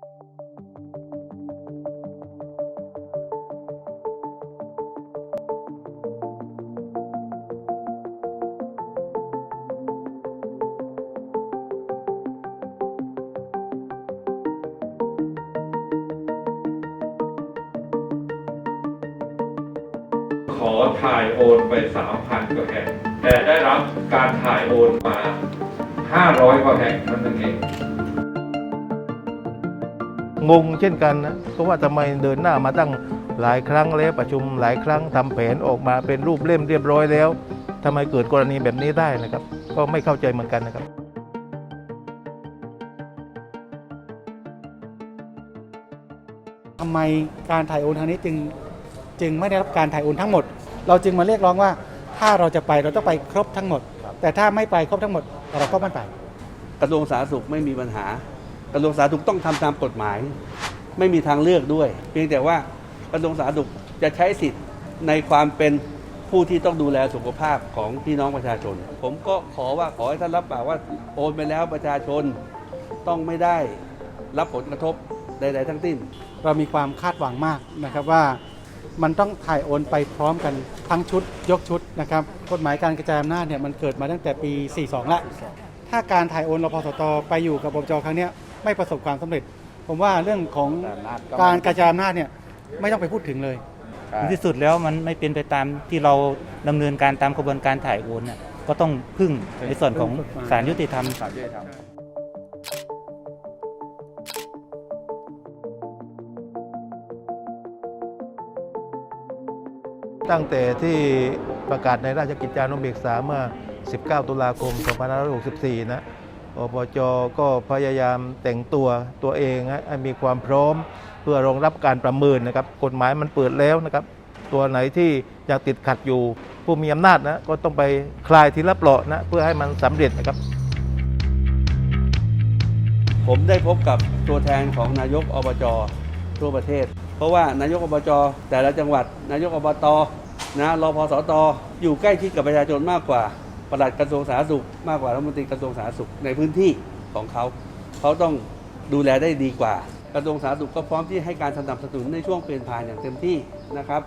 ขอถ่ายโอนไป 3,000 กว่าแห่ง แต่ได้รับการถ่ายโอนมา 500 กว่าแห่งนั่นเอง งงเช่นกันนะเพราะว่าทำไมเดินหน้ามาตั้งหลายครั้งแล้วประชุมหลายครั้งทำแผนออกมาเป็นรูปเล่มเรียบร้อยแล้วทำไมเกิดกรณีแบบนี้ได้นะครับ ก็ไม่เข้าใจเหมือนกันนะครับทำไมการถ่ายโอนทางนี้จึงจึงไม่ได้รับการถ่ายโอนทั้งหมด เราจึงมาเรียกร้องว่า ถ้าเราจะไปเราต้องไปครบทั้งหมด แต่ถ้าไม่ไปครบทั้งหมดเราก็ไม่ไปกระทรวงสาธารณสุขไม่มีปัญหา กระทรวงสาธารณสุขต้องทำตามกฎหมาย ไม่มีทางเลือกด้วย เพียงแต่ว่ากระทรวงสาธารณสุขจะใช้สิทธิ์ในความเป็นผู้ที่ต้องดูแลสุขภาพของพี่น้องประชาชน ผมก็ขอว่าขอให้ท่านรับปากว่าโอนไปแล้วประชาชนต้องไม่ได้รับผลกระทบใดๆทั้งสิ้น เรามีความคาดหวังมากนะครับว่ามันต้องถ่ายโอนไปพร้อมกันทั้งชุดยกชุดนะครับกฎหมายการกระจายอำนาจเนี่ยมันเกิดมาตั้งแต่ปี 42 แล้ว ถ้าการถ่ายโอนรพสตไปอยู่กับบจครั้งเนี้ย ไม่ประสบความสำเร็จ ผมว่าเรื่องของการกระจายอำนาจเนี่ยไม่ต้องไปพูดถึงเลย ในที่สุดแล้วมันไม่เป็นไปตามที่เราดำเนินการตามกระบวนการถ่ายโอนน่ะก็ต้องพึ่งในส่วนของศาลยุติธรรมตั้งแต่ที่ประกาศในราชกิจจานุเบกษาเมื่อ 19 ตุลาคม 2564 นะ อปจก็พยายามแต่งตัวตัวเองนะให้มีความพร้อมเพื่อรองรับการประเมินนะครับ กฎหมายมันเปิดแล้วนะครับ ตัวไหนที่ยังติดขัดอยู่ ผู้มีอำนาจนะก็ต้องไปคลายทีละเปราะนะเพื่อให้มันสำเร็จนะครับ ผมได้พบกับตัวแทนของนายกอบจทั่วประเทศ เพราะว่านายกอบจแต่ละจังหวัด นายกอบตนะรพสตอยู่ใกล้ชิดกับประชาชนมากกว่า ปลัดกระทรวงสาธารณสุขมากกว่ารัฐมนตรีกระทรวงสาธารณสุขในพื้นที่ของเขา เขาต้องดูแลได้ดีกว่า กระทรวงสาธารณสุขก็พร้อมที่ให้การสนับสนุนในช่วงเปลี่ยนผ่านอย่างเต็มที่นะครับ